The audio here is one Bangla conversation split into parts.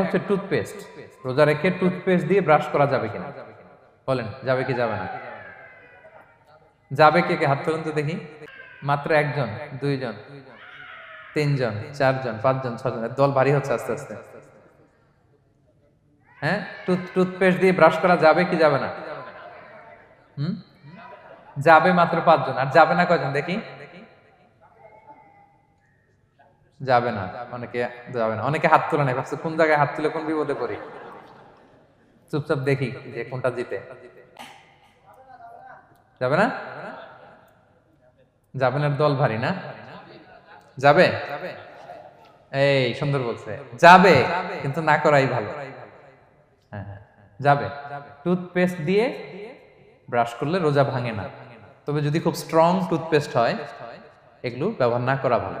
হচ্ছে টুথপেস্ট রোজা রেখে টুথপেস্ট দিয়ে ব্রাশ করা যাবে কিনা? বলেন, যাবে কি যাবে না? যাবে কে কে? হাত তুলুন তো দেখি। মাত্র একজন, দুইজন, তিনজন, চারজন, পাঁচজন ছজন দল ভারী হচ্ছে আস্তে আস্তে। হ্যাঁ? টুথ টুথপেস্ট দিয়ে ব্রাশ করা যাবে কি যাবে না? হুম? যাবে মাত্র পাঁচজন। আর যাবে না কয়জন? দেখি। যাবে না। অনেকে যাবে না। অনেকে হাত তুলে নেয়। ভাবছে, কোন জায়গায় হাত তুলে কোন বিপদে পড়ি? চুপচাপ দেখি যে কোনটা জিতে। যাবে না? যাবেনের দল ভারী না? যাবে? এই, সুন্দর বলছে। যাবে, কিন্তু না করাই ভালো। হ্যাঁ হ্যাঁ যাবে। টুথপেস্ট দিয়ে ব্রাশ করলে রোজা ভাঙে না। তবে যদি খুব স্ট্রং টুথপেস্ট হয়, এগুলো ব্যবহার না করা ভালো।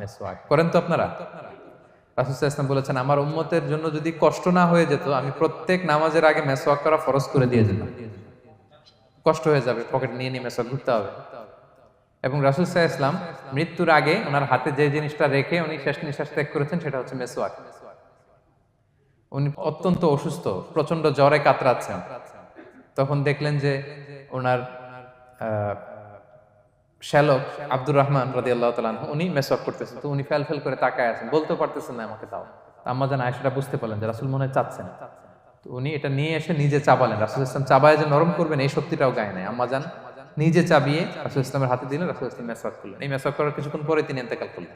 মেসওয়াক। করেন তো আপনারা? রাসূল ইসলাম বলেছেন, আমার উম্মতের জন্য যদি কষ্ট না হয়ে যেত, আমি প্রত্যেক নামাজের আগে মেসওয়াক করা ফরজ করে দিয়ে যেতাম। কষ্ট হয়ে যাবে, পকেট নিয়ে নিয়ে মেসওয়াক ঘুরতে হবে। এবং রাসুল সাহা ইসলাম মৃত্যুর আগে ওনার হাতে যে জিনিসটা রেখে উনি শেষ নিঃশ্বাস ত্যাগ করেছেন, সেটা হচ্ছে মেসওয়াক। উনি অত্যন্ত অসুস্থ প্রচণ্ড জ্বরে কাতরাচ্ছেন। তখন দেখলেন যে ওনার শ্যালক আব্দুর রহমান রাজি আল্লাহ তালান উনি মেসওয়াক করতেছেন তো উনি ফেল ফেল করে তাকায় আছেন। বলতে পারতেছেন না আমাকে দাও আম্মা জান আয়সাটা বুঝতে পারলেন যে রাসুল মনে চাচ্ছেন তো উনি এটা নিয়ে এসে নিজে চাবালেন। রাসুল ইসলাম চাবায় যে নরম করবেন, এই শক্তিটাও গায়ে নাই। আম্মা জান নিজে চাবিয়ে রাসুল ইসলামের হাতে দিলেন, রাসুল ইসলাম মেসওয়াক করলেন। এই মেসওয়াক করার কিছুক্ষণ পরে তিনি এতেকাল করলেন।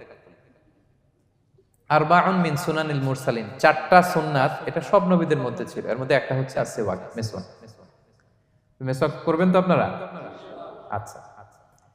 আরবাউন মিন সুনানিল মুরসালিন। চারটা সুন্নাত এটা সব নবীদের মধ্যে ছিল। এর মধ্যে একটা হচ্ছে আসেওয়াক মেসওয়াক মেসওয়াক করবেন তো আপনারা? আচ্ছা।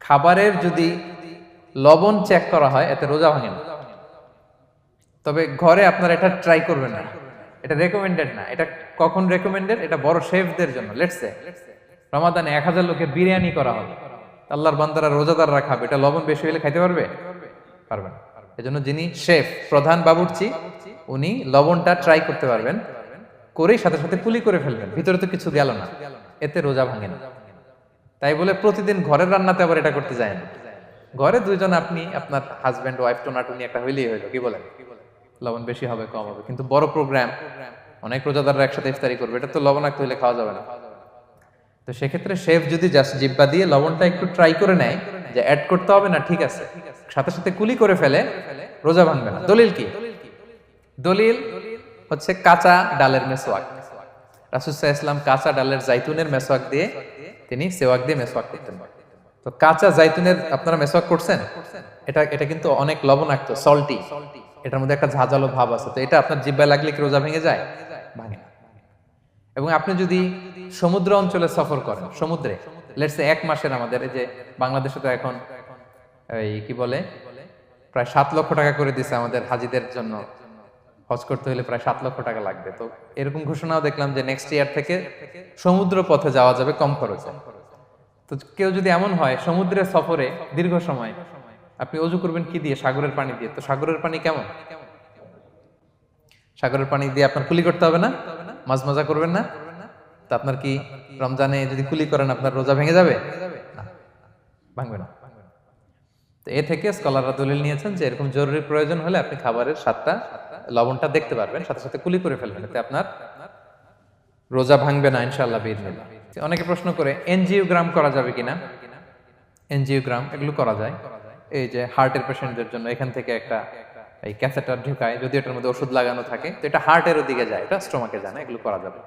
খাবারের যদি লবণ চেক করা হয়, এতে রোজা ভাঙে না। তবে ঘরে আপনারা এটা ট্রাই করবেন না। এটা রেকমেন্ডেড না। এটা কখন রেকমেন্ডেড এটা বড় শেফদের জন্য। লেটসে রমাদানে এক হাজার লোকের বিরিয়ানি করা হবে। আল্লাহর বান্দারা রোজাদাররা খাবে। এটা লবণ বেশি হলে খাইতে পারবে? পারবেন এজন্য যিনি শেফ, প্রধান বাবুর্চি, উনি লবণটা ট্রাই করতে পারবেন। করেই সাথে সাথে কুলি করে ফেলবেন। ভিতরে তো কিছু গেল না। এতে রোজা ভাঙে না। তাই বলে প্রতিদিন ঘরের রান্নাতে আবার এটা করতে যায় না। ঘরে দুইজন আপনি, আপনার হাজবেন্ড ওয়াইফ টোনাটুনি একটা হইলেই হইল, কি বলেন? লবণ বেশি হবে, কম হবে। কিন্তু বড় প্রোগ্রাম অনেক রোজাদাররা একসাথে ইফতারি করবে, এটা তো লবণাক্ত হইলে খাওয়া যাবে না। তো সেক্ষেত্রে শেফ যদি জাস্ট জিব্বা দিয়ে লবণটা একটু ট্রাই করে নেয়, যে অ্যাড করতে হবে না, ঠিক আছে। সাথে সাথে কুলি করে ফেলে, রোজা ভাঙবে না। দলিল কি? দলিল হচ্ছে কাঁচা ডালের মেসোয়াক। রাসুসাহ ইসলাম কাঁচা ডালের জাইতুনের মেসোয়াক দিয়ে তিনি সেওয়াক দিয়ে মেসোয়াক করতেন। তো কাঁচা জাইতুনের আপনারা মেসোয়াক করছেন? এটা এটা কিন্তু অনেক লবণাক্ত সল্টি এটার মধ্যে একটা ঝাঁঝালো ভাব আছে। তো এটা আপনার জিব্বায় লাগলে কি রোজা ভেঙে যায়? ভাঙে না। এবং আপনি যদি সমুদ্র অঞ্চলে সফর করেন, সমুদ্রে লেটস এক মাসের আমাদের, এই যে বাংলাদেশে তো এখন এই কি বলে? প্রায় সাত লক্ষ টাকা করে দিছে আমাদের হাজিদের জন্য। হজ করতে হলে প্রায় সাত লক্ষ টাকা লাগবে। তো এরকম ঘোষণাও দেখলাম যে নেক্সট ইয়ার থেকে সমুদ্র পথে যাওয়া যাবে কম খরচে। তো কেউ যদি এমন হয়, সমুদ্রের সফরে দীর্ঘ সময়, আপনি অজু করবেন কি দিয়ে? সাগরের পানি দিয়ে। তো সাগরের পানি কেমন? সাগরের পানি দিয়ে আপনার কুলি করতে হবে না? মাঝ মজা করবেন না? তা আপনার কি রমজানে যদি কুলি করেন, আপনার রোজা ভেঙে যাবে? ভাঙবে না। তো এ থেকে স্কলাররা দলিল নিয়েছেন যে এরকম জরুরি প্রয়োজন হলে আপনি খাবারের স্বাদটা, লবণটা দেখতে পারবেন, সাথে সাথে কুলি করে ফেলবেন, এতে আপনার রোজা ভাঙবে না, ইনশাআল্লাহ বিদিনিল্লাহ অনেকে প্রশ্ন করে এনজিওগ্রাম করা যাবে কিনা? এনজিওগ্রাম এগুলো করা যায়। এই যে হার্টের পেশেন্টদের জন্য এখান থেকে একটা এই ক্যাথেটার ঢুকায়, যদি এটার মধ্যে ওষুধ লাগানো থাকে, তো এটা হার্টের দিকে যায়, এটা স্টোমাকে যায় না এগুলো করা যাবে।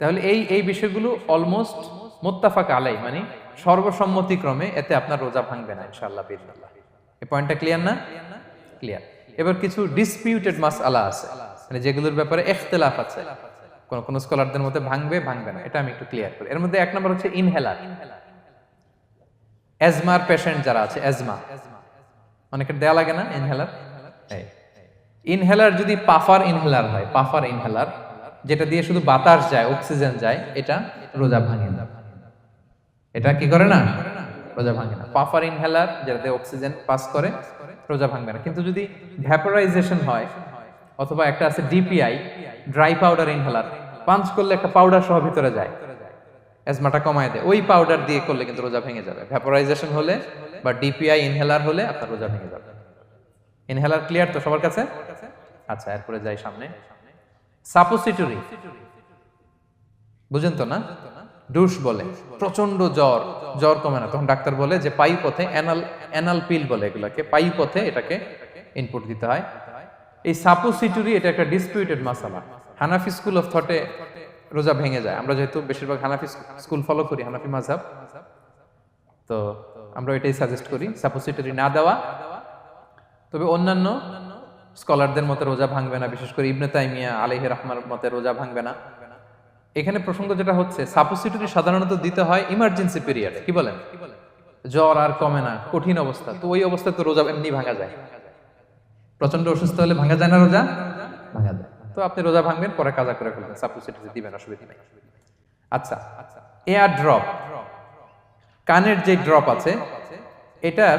তাহলে এই এই বিষয়গুলো অলমোস্ট মোত্তাফাক আলাই মানে সর্বসম্মতিক্রমে এতে আপনার রোজা ভাঙবে না, ইনশাআল্লাহ বিল্লাহ এই পয়েন্টটা ক্লিয়ার না? ক্লিয়ার এবার কিছু ডিসপিউটেড মাস আলা আছে। মানে যেগুলোর ব্যাপারে এখতেলাফ আছে। কোন কোন স্কলারদের মধ্যে ভাঙবে ভাঙবে না। এটা আমি একটু ক্লিয়ার করি। এর মধ্যে এক নম্বর হচ্ছে ইনহেলার অ্যাজমার পেশেন্ট যারা আছে অ্যাজমা অনেকের দেয়া লাগে না ইনহেলার ইনহেলার যদি পাফার ইনহেলার হয়, পাফার ইনহেলার যেটা দিয়ে শুধু বাতাস যায় অক্সিজেন যায়, এটা রোজা ভাঙে না। এটা কি করে না? রোজা ভাঙে না। পাফার ইনহেলার যেটা অক্সিজেন পাস করে, রোজা ভাঙবে না। কিন্তু যদি ভ্যাপোরাইজেশন হয়, অথবা একটা আছে DPI, dry powder inhaler, punch করলে একটা পাউডার সহ ভিতরে যায়। অ্যাজমাটা কমায় দেয়। ওই পাউডার দিয়ে করলে কিন্তু রোজা ভেঙে যাবে। ভ্যাপোরাইজেশন হলে বা ডিপিআই ইনহেলার হলে আপনার রোজা ভেঙে যাবে। ইনহেলার ক্লিয়ার তো সবার কাছে? আচ্ছা এরপরে যাই সামনে। সাপোসিটরি। বুঝেন তো না? ডুস বলে প্রচণ্ড জ্বর জ্বর কমে না। তখন ডাক্তার বলে যে পাই পথে অ্যানাল অ্যানাল পিল বলে এগুলাকে। পাই পথে এটাকে ইনপুট দিতে হয়। এই সাপোসিটরি এটা একটা ডিসপিউটেড মাসালা হানাফি স্কুল অফ থটে রোজা ভেঙে যায়। আমরা যেহেতু বেশিরভাগ হানাফি স্কুল ফলো করি, হানাফি মাঝহাব। তো আমরা এটাই সাজেস্ট করি সাপোসিটরি না দেওয়া। তবে অন্যান্য স্কলারদের মতে রোজা ভাঙবে না। বিশেষ করে ইবনে তাইমিয়া আলাইহি রহমার মতে রোজা ভাঙবে না। এখানে প্রসঙ্গ যেটা হচ্ছে সাপোসিটরি সাধারণত দিতে হয় ইমার্জেন্সি পিরিয়ডে কি বলেন? জ্বর আর কমে না, কঠিন অবস্থা, তো ওই অবস্থায় তো রোজা এমনি ভাঙা যায়। প্রচণ্ড অসুস্থ হলে ভাঙা যায় না রোজা? ভাঙা যায়। তো আপনি রোজা ভাঙবেন, পরে কাজা করে ফেলবেন সাপোসিটরি দিবেন, অসুবিধা নেই। আচ্ছা এয়ার ড্রপ কানের যে ড্রপ আছে, এটার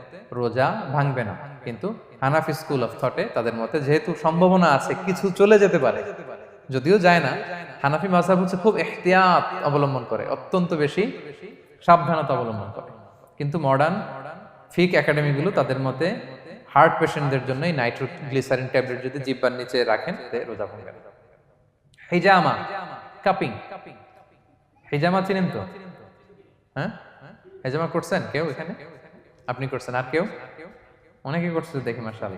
রোজা ভাঙবে না। কিন্তু হানাফি স্কুল অফ থটে তাদের মতে যেহেতু সম্ভাবনা আছে, কিছু চলে যেতে পারে। যদিও যায় না, হানাফি মাসাব হচ্ছে খুব এহতিয়াত অবলম্বন করে, অত্যন্ত বেশি সাবধানতা অবলম্বন করে। কিন্তু মডার্ন ফিক একাডেমিগুলো তাদের মতে হার্ট পেশেন্টদের জন্য এই নাইট্রোগ্লিসারিন ট্যাবলেট যদি জিব্বার নিচে রাখেন রোজা ভাঙবে না। হিজামা কাপিং হিজামা চিনেন তো? হ্যাঁ? হেজামা করছেন কেউ এখানে? আপনি করছেন, আর কেউ? অনেকে করছে দেখি মার্শাল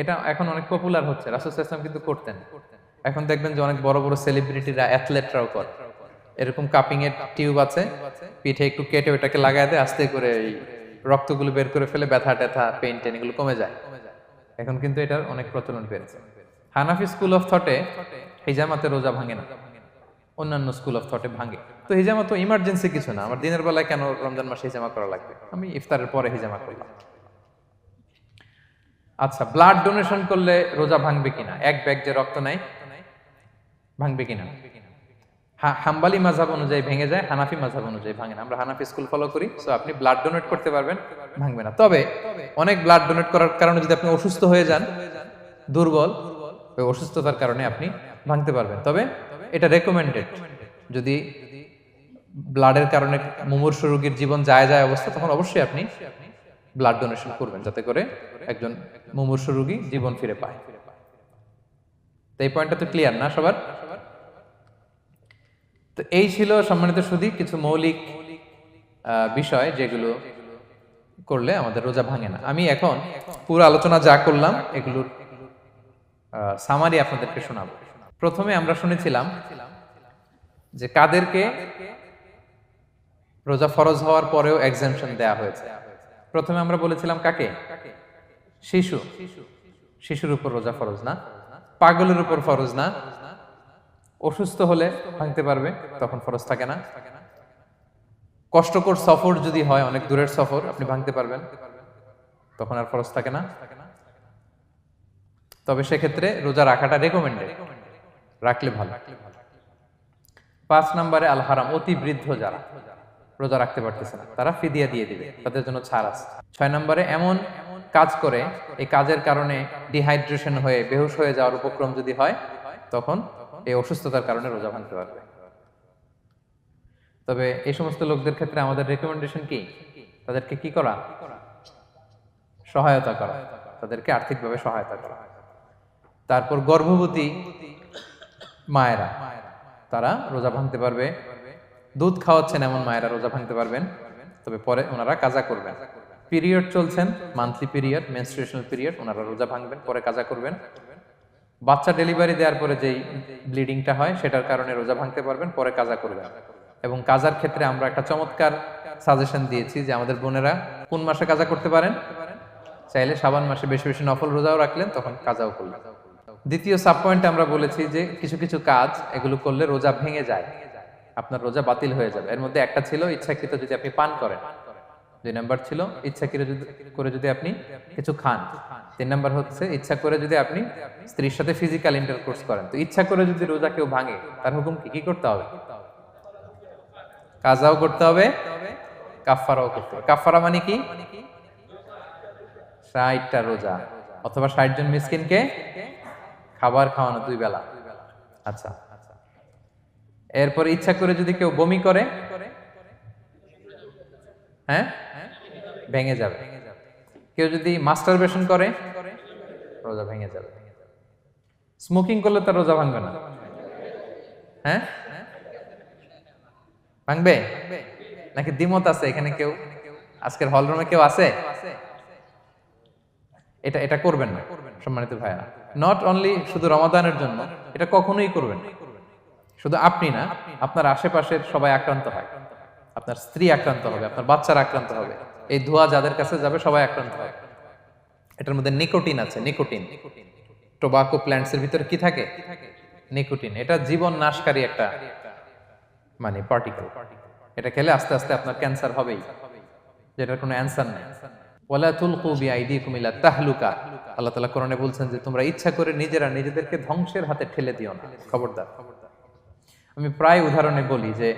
এটা এখন অনেক পপুলার হচ্ছে, রাসুল ইসলাম কিন্তু করতেন। এখন দেখবেন যে অনেক বড় বড় সেলিব্রিটিরা অ্যাথলেটরাও করে। এরকম কাপিং এর টিউব আছে, পিঠে একটু কেটে ওটাকে লাগায় দেয়, আস্তে করে এই রক্তগুলো বের করে ফেলে, ব্যথা ট্যাথা পেইন টেন এগুলো কমে যায়। এখন কিন্তু এটার অনেক প্রচলন বেড়েছে। হানাফি স্কুল অফ থটে হিজামাতে রোজা ভাঙে না। অন্যান্য স্কুল অফ থটে ভাঙে। তো হিজামা তো ইমার্জেন্সি কিছু না। আমার দিনের বেলায় কেন রমজান মাসে হিজামা করা লাগবে? আমি ইফতারের পরে হিজামা করলাম। আচ্ছা ব্লাড ডোনেশন করলে রোজা ভাঙবে কিনা? এক ব্যাগ যে রক্ত নাই ভাঙবে কিনা? হাম্বালি মাঝাব অনুযায়ী ভেঙে যায়, হানাফি মাঝাব অনুযায়ী ভাঙে না। আমরা হানাফি স্কুল ফলো করি তো আপনি ব্লাড ডোনেট করতে পারবেন, ভাঙবে না। তবে অনেক ব্লাড ডোনেট করার কারণে যদি আপনি অসুস্থ হয়ে যান, দুর্বল, ওই অসুস্থতার কারণে আপনি ভাঙতে পারবেন। তবে এটা রেকমেন্ডেড যদি ব্লাডের কারণে মুমূর্ষ রোগীর জীবন যায় যায় অবস্থা, তখন অবশ্যই আপনি ব্লাড ডোনেশন করবেন, যাতে করে একজন মুমূর্ষ রোগী জীবন ফিরে পায়। তো এই পয়েন্টটা তো ক্লিয়ার না সবার? তো এই ছিল সম্মানিত সুদী কিছু মৌলিক বিষয় যেগুলো করলে আমাদের রোজা ভাঙে না। আমি এখন পুরো আলোচনা যা করলাম, এগুলোর সামারি আপনাদেরকে শোনাবো। প্রথমে আমরা শুনেছিলাম যে কাদেরকে রোজা ফরজ হওয়ার পরেও এক্সামশন দেয়া হয়েছে। প্রথমে আমরা বলেছিলাম কাকে? শিশু। শিশুর উপর রোজা ফরজ না। পাগলের উপর ফরজ না। অসুস্থ হলে ভাঙতে পারবে, তখন ফরজ থাকে না। কষ্টকর সফর যদি হয়, অনেক দূরের সফর, আপনি ভাঙতে পারবেন। তখন আর ফরজ থাকে না। তবে সেক্ষেত্রে রোজা রাখাটা রেকমেন্ডেড রাখলে ভালো। পাঁচ নম্বরে আল হারাম অতি বৃদ্ধ যারা, রোজা রাখতে পারতেছে না, তারা ফিদিয়া দিয়ে দিবে, তাদের জন্য ছাড় আছে। ছয় নম্বরে এমন কাজ করে, এই কাজের কারণে ডিহাইড্রেশন হয়ে, বেহুশ হয়ে যাওয়ার উপক্রম যদি হয়, তখন এই অসুস্থতার কারণে রোজা ভাঙতে পারবে। তবে এই সমস্ত লোকদের ক্ষেত্রে আমাদের রেকমেন্ডেশন কি? তাদেরকে কি করা? সহায়তা করা। তাদেরকে আর্থিকভাবে সহায়তা করা। তারপর গর্ভবতী মায়েরা। তারা রোজা ভাঙতে পারবে। দুধ খাওয়াচ্ছেন এমন মায়েরা রোজা ভাঙতে পারবেন। তবে পরে ওনারা কাজা করবেন। পিরিয়ড চলছেন মান্থলি পিরিয়ড মেনস্ট্রুয়েশনাল পিরিয়ড ওনারা রোজা ভাঙবেন, পরে কাজা করবেন। বাচ্চা ডেলিভারি দেওয়ার পরে যেই ব্লিডিংটা হয়, সেটার কারণে রোজা ভাঙতে পারবেন, পরে কাজা করবেন। এবং কাজার ক্ষেত্রে আমরা একটা চমৎকার সাজেশন দিয়েছি যে আমাদের বোনেরা কোন মাসে কাজা করতে পারেন? চাইলে সাবান মাসে বেশি বেশি নফল রোজাও রাখলেন, তখন কাজাও করলেন। দ্বিতীয় সাব পয়েন্টে আমরা বলেছি যে কিছু কিছু কাজ এগুলো করলে রোজা ভেঙে যায়। আপনার রোজা বাতিল হয়ে যাবে। এর মধ্যে একটা ছিল ইচ্ছাকৃত যদি আপনি পান করেন। দুই নাম্বার ছিল ইচ্ছাকৃত করে যদি আপনি কিছু খান। তিন নাম্বার হচ্ছে ইচ্ছা করে যদি আপনি স্ত্রীর সাথে ফিজিক্যাল ইন্টারকোর্স করেন। তো ইচ্ছা করে যদি রোজা কেউ ভাঙে, তার হুকুম কি? কি করতে হবে? কাজাও করতে হবে কাফারাও করতে হবে। কাফারা মানে কি? ষাটটা রোজা। অথবা ষাট জন মিসকিনকে খাবার খাওয়ানো দুই বেলা। আচ্ছা। এরপর ইচ্ছা করে যদি কেউ বমি করে হ্যাঁ? ভেঙে যাবে। কেউ যদি মাস্টারবেশন করে, রোজা ভেঙে যাবে। স্মোকিং করলে তার রোজা ভাঙবে না। হ্যাঁ? ভাঙবে? নাকি দ্বিমত আছে এখানে কেউ? আজকের হল রুমে কেউ আছে? এটা এটা করবেন না, সম্মানিত ভাইয়া নট অনলি শুধু রমাদানের জন্য, এটা কখনোই করবেন। শুধু আপনি না, আপনার আশেপাশের সবাই আক্রান্ত হয়। আপনার স্ত্রী আক্রান্ত হবে, আপনার বাচ্চারা আক্রান্ত হবে। এই ধোঁয়া যাদের কাছে যাবে, সবাই আক্রান্ত হবে। এটার মধ্যে নিকোটিন আছে, নিকোটিন। টোবাকো প্ল্যান্টসের ভিতরে কি থাকে? নিকোটিন। এটা জীবন নাশকারী একটা মানে পার্টিকেল এটা খেলে আস্তে আস্তে আপনার ক্যান্সার হবেই। যেটার কোনো অ্যান্সার নেই। আমি প্রায় উদাহরণে বলি যে,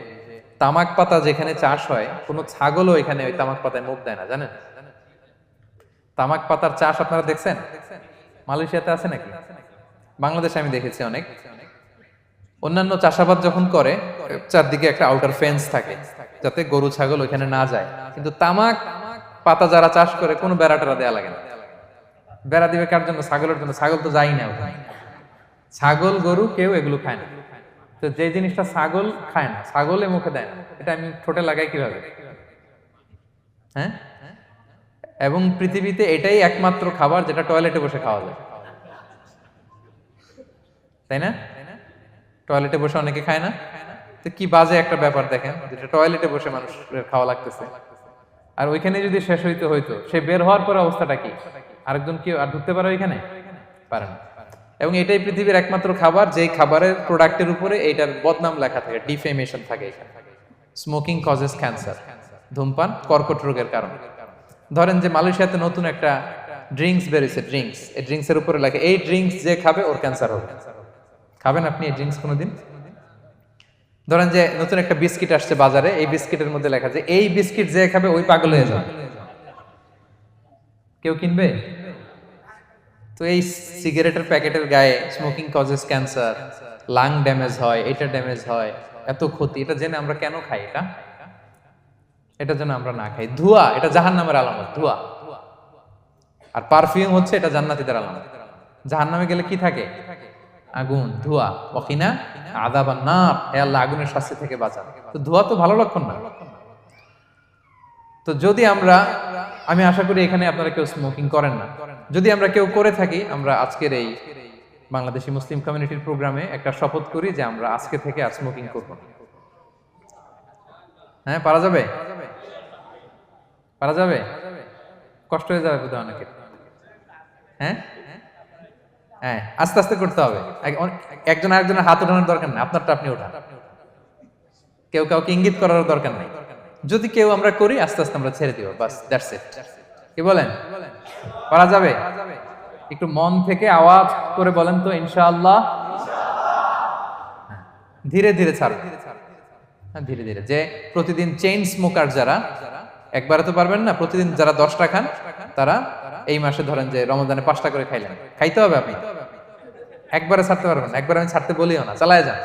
তামাক পাতা যেখানে চাষ হয় ছাগলও এখানে ওই তামাক পাতায় মুখ দেয় না, জানেন? তামাক পাতার চাষ আপনারা দেখছেন? মালয়েশিয়াতে আছে নাকি? বাংলাদেশে আমি দেখেছি অনেক। অন্যান্য চাষাবাদ যখন করে, চারদিকে একটা আউটার ফেন্স থাকে, যাতে গরু, ছাগল ওইখানে না যায়। কিন্তু তামাক পাতা যারা চাষ করে, কোনো বেড়া টেরা দেওয়া লাগে না। বেড়া দিবে কার জন্য? ছাগলের জন্য। ছাগল তো যাই না ছাগল, গরু কেউ এগুলো খায় না। তো যে জিনিসটা ছাগল খায় না, ছাগলে মুখে দেয় না, এটা আমি ঠোঁটে লাগাই কীভাবে? হ্যাঁ? এবং পৃথিবীতে এটাই একমাত্র খাবার যেটা টয়লেটে বসে খাওয়া যায়। তাই না? টয়লেটে বসে অনেকে খায় না। তো কি বাজে একটা ব্যাপার দেখেন, যেটা টয়লেটে বসে মানুষের খাওয়া লাগতেছে। আর ওইখানে যদি শেষ হইতে হইতো, সে বের হওয়ার পরে অবস্থাটা কি? আরেকজন কি আর ঢুকতে পারে ওইখানে? পারে না। এবং এটাই পৃথিবীর একমাত্র খাবার, যেই খাবারের প্রোডাক্টের উপরে এইটার বদনাম লেখা থাকে, ডিফেমেশন থাকে এখানে। স্মোকিং কজেস ক্যান্সার ধূমপান, কর্কট রোগের কারণ। ধরেন যে মালয়েশিয়াতে নতুন একটা ড্রিঙ্কস বেরিয়েছে ড্রিঙ্কস এই ড্রিঙ্কস এর উপরে লেখা, এই ড্রিঙ্কস যে খাবে, ওর ক্যান্সার হবে। খাবেন আপনি এই ড্রিঙ্কস কোনোদিন? ধরেন যে নতুন একটা বিস্কিট আসছে বাজারে, এই বিস্কিটের মধ্যে লেখা যে এই বিস্কিট যে খাবে ওই পাগল হয়ে যাবে। কেউ কিনবে? তো এই সিগারেটের প্যাকেটের গায়ে smoking causes cancer lung damage হয়, এটা ড্যামেজ হয়, এত ক্ষতি, এটা জেনে আমরা কেন খাই এটা? এটা যেন আমরা না খাই। ধোঁয়া, এটা জাহান নামের আলামত, ধোঁয়া। আর পারফিউম হচ্ছে এটা জান্নাতীদের আলামত। জাহান নামে গেলে কি থাকে? আগুন, ধোঁয়া ওকিনা আদাবা না হে আল্লাহ, আগুনের শাস্তি থেকে বাঁচান। তো ধোঁয়া তো ভালো লক্ষণ না। তো যদি আমরা, আমি আশা করি এখানে আপনারা কেউ স্মোকিং করেন না। যদি আমরা কেউ করে থাকি, আমরা আজকের এই বাংলাদেশি মুসলিম কমিউনিটির প্রোগ্রামে একটা শপথ করি যে আমরা আজকে থেকে আর স্মোকিং করব হ্যাঁ পারা যাবে? পারা যাবে? কষ্ট হয়ে যাবে বোধহয় অনেকের। হ্যাঁ? হ্যাঁ আস্তে আস্তে করতে হবে। একজন আরেকজনের হাত ওঠানোর দরকার নেই আপনারটা আপনি ওঠান। কেউ কাউকে ইঙ্গিত করার দরকার নেই। যদি কেউ আমরা করি আস্তে আস্তে আমরা ছেড়ে দিব বাস দ্যাটস ইট কি বলেন? পারা যাবে? একটু মন থেকে আওয়াজ করে বলেন তো ইনশাআল্লাহ। হ্যাঁ, ধীরে ধীরে ছাড়বে হ্যাঁ ধীরে ধীরে। যে প্রতিদিন চেইন স্মোকার যারা একবারে তো পারবেন না, প্রতিদিন যারা দশটা খান, তারা এই মাসে ধরেন যে রমজানে পাঁচটা করে খাইলেন। খাইতে হবে আপনি। একবারে ছাড়তে পারবেন একবার আমি ছাড়তে বলিও না, চালায় যান।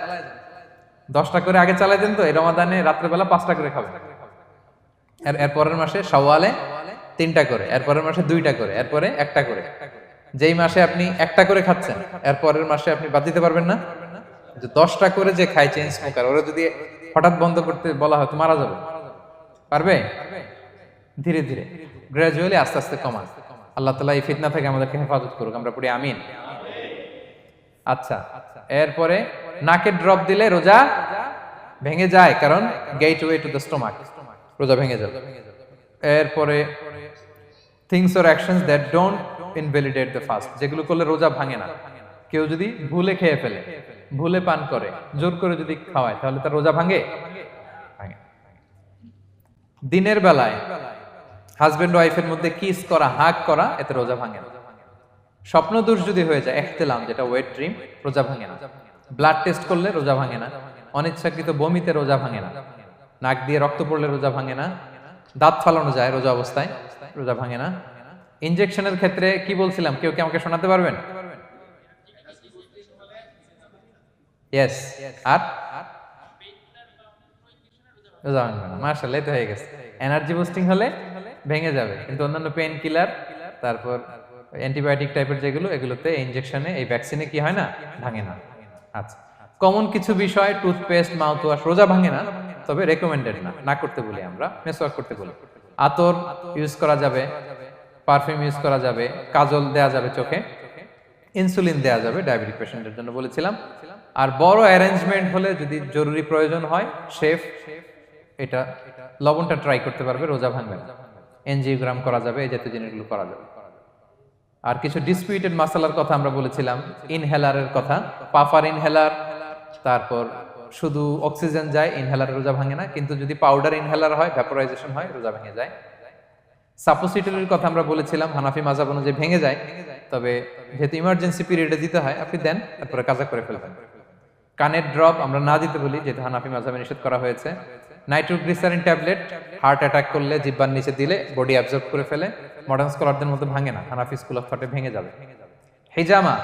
দশটা করে আগে চালাই দেন তো, এই রমাদানে রাত্রেবেলা পাঁচটা করে খাবেন। এর এর পরের মাসে সওয়ালে তিনটা করে এরপরের মাসে দুইটা করে এরপরে একটা করে। যেই মাসে আপনি একটা করে খাচ্ছেন, এর পরের মাসে আপনি বাদ দিতে পারবেন না। দশটা করে যে খায় চেঞ্জ স্মোকার, ওরা যদি হঠাৎ বন্ধ করতে বলা হয় তো মারা যাবে। পারবে? ধীরে ধীরে। গ্রাজুয়ালি আস্তে আস্তে কমান। আল্লাহ তালা এই ফিতনা থেকে আমাদেরকে হেফাজত করুক। আমরা পড়ি আমিন। আচ্ছা এরপরে নাকে ড্রপ দিলে রোজা ভেঙে যায়, কারণ gateway to the stomach রোজা ভেঙে যাবে। এরপরে things or actions that don't invalidate the fast যেগুলো করলে রোজা ভাঙে না। কেউ যদি ভুলে খেয়ে ফেলে, ভুলে পান করে, জোর করে যদি খাওয়ায়, তাহলে তার রোজা ভাঙে? দিনের বেলায় হাজবেন্ড ওয়াইফের মধ্যে কিস করা হাক করা, এতে রোজা ভাঙে না। স্বপ্ন দোষ যদি হয়ে যায়, এখতেলাম, যেটা ওয়েট ড্রিম রোজা ভাঙে না। ব্লাড টেস্ট করলে রোজা ভাঙে না। অনিচ্ছাকৃত বমিতে রোজা ভাঙে না। নাক দিয়ে রক্ত পড়লে রোজা ভাঙে না। দাঁত ফালানো যায় রোজা অবস্থায়, রোজা ভাঙে না। ইনজেকশনের ক্ষেত্রে কি বলছিলাম? কেউ কি আমাকে শোনাতে পারবেন? ইয়েস আর? রোজা ভাঙবে না মার্শাল এই তো হয়ে গেছে। এনার্জি বুস্টিং হলে ভেঙে যাবে। কিন্তু অন্যান্য পেন কিলার তারপর অ্যান্টিবায়োটিক টাইপের যেগুলো, এগুলোতে ইনজেকশনে এই ভ্যাকসিনে কি হয় না? ভাঙে না। আচ্ছা। কমন কিছু বিষয় টুথপেস্ট মাউথ ওয়াশ রোজা ভাঙে না, তবে রেকমেন্ডেড না। না করতে বলি আমরা মেসওয়াক করতে বলি। আতর ইউজ করা যাবে পারফিউম ইউজ করা যাবে, কাজল দেয়া যাবে চোখে ইনসুলিন দেয়া যাবে ডায়াবেটিক পেশেন্টের জন্য বলেছিলাম। আর বড় অ্যারেঞ্জমেন্ট হলে যদি জরুরি প্রয়োজন হয় শেফ এটা লবণটা ট্রাই করতে পারবে, রোজা ভাঙবে এনজিওগ্রাম করা যাবে, এই জাতীয় জিনিসগুলো করা যাবে। আর কিছু ডিসপিউটেড মাসালার কথা আমরা বলেছিলাম ইনহেলারের কথা। পাফার ইনহেলার তারপর শুধু অক্সিজেন যায় ইনহেলার রোজা ভাঙে না, কিন্তু যদি পাউডার ইনহেলার হয় ভ্যাপোরাইজেশন হয়, রোজা ভেঙে যায়। সাপোসিটরির কথা আমরা বলেছিলাম, হানাফি মাজাব অনুযায়ী ভেঙে যায়, তবে যেহেতু ইমার্জেন্সি পিরিয়ডে দিতে হয়, আপনি দেন, তারপরে কাজা করে ফেলবেন। কানের ড্রপ আমরা না দিতে বলি, যেহেতু হানাফি মাজাবে নিষেধ করা হয়েছে। নাইট্রোগ্লিসারিন ট্যাবলেট, হার্ট অ্যাটাক করলে জিব্বার নিচে দিলে বডি অ্যাবজর্ব করে ফেলে। মডার্ন স্কলারদের মধ্যে ভাঙে না, হানাফি স্কুল অফ থটে ভেঙে যাবে। হিজামা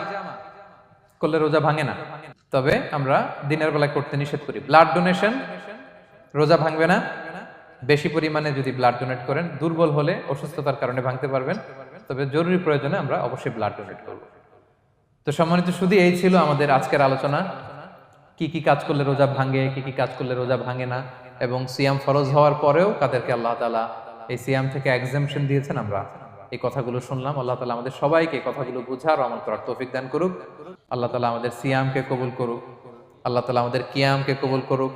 করলে রোজা ভাঙে না। তবে আমরা দিনের বেলায় করতে নিষেধ করি। ব্লাড ডোনেশন, রোজা ভাঙবে না। বেশি পরিমাণে যদি ব্লাড ডোনেট করেন, দুর্বল হলে অসুস্থতার কারণে ভাঙতে পারবেন। তবে জরুরি প্রয়োজনে আমরা অবশ্যই ব্লাড ডোনেট করব। তো সম্মানিত, শুধু এই ছিল আমাদের আজকের আলোচনা। কি কি কাজ করলে রোজা ভাঙে, কি কি কাজ করলে রোজা ভাঙে না। এবং সিয়াম ফরজ হওয়ার পরেও কাদেরকে আল্লাহ তালা এই সিয়াম থেকে এক্সামশন দিয়েছেন আমরা। এই কথাগুলো শুনলাম, আল্লাহ তালা আমাদের সবাইকে কথাগুলো বুঝার আমল করার তৌফিক দান করুক। আল্লাহ তালা আমাদের সিয়ামকে কবুল করুক। আল্লাহ তালা আমাদের কিয়ামকে কবুল করুক।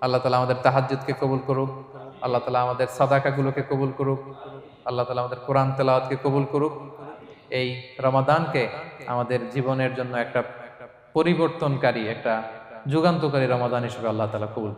আল্লাহ তালা আমাদের তাহাজ্জুদকে কবুল করুক। আল্লাহ তালা আমাদের সাদাকাগুলোকে কবুল করুক। আল্লাহ তালা আমাদের কোরআন তেলাওয়াতকে কবুল করুক। এই রমাদানকে আমাদের জীবনের জন্য একটা পরিবর্তনকারী, একটা যুগান্তকারী রমাদান হিসেবে আল্লাহ তালা কবুল